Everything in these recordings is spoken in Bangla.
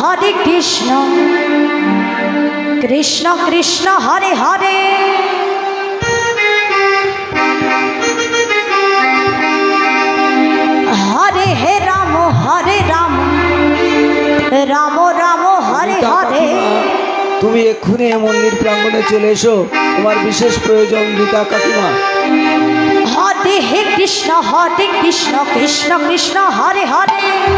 হরে কৃষ্ণ। কৃষ্ণ কৃষ্ণ হরে হরে। হরে হে রাম হরে রাম। রাম রাম হরে হরে। তুমি এক্ষুনি মন্দির প্রাঙ্গণে চলে এসো তোমার বিশেষ প্রয়োজন গীতা কাকিমা। হরে হে কৃষ্ণ হরে কৃষ্ণ কৃষ্ণ কৃষ্ণ হরে হরে।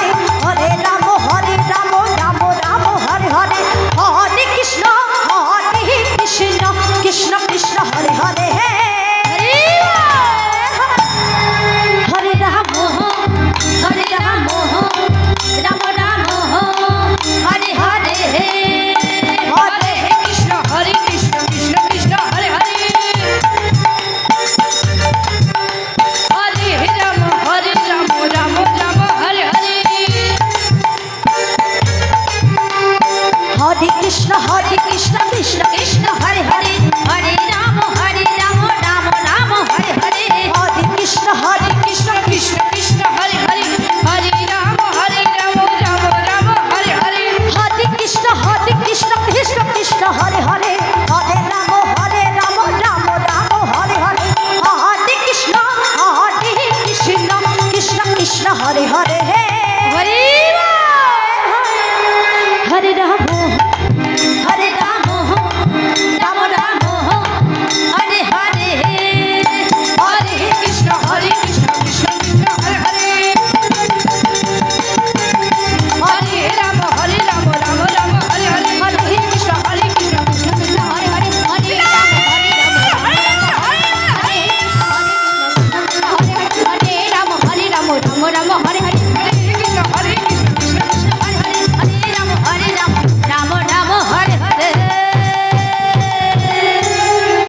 কৃষ্ণ হরে হরে হে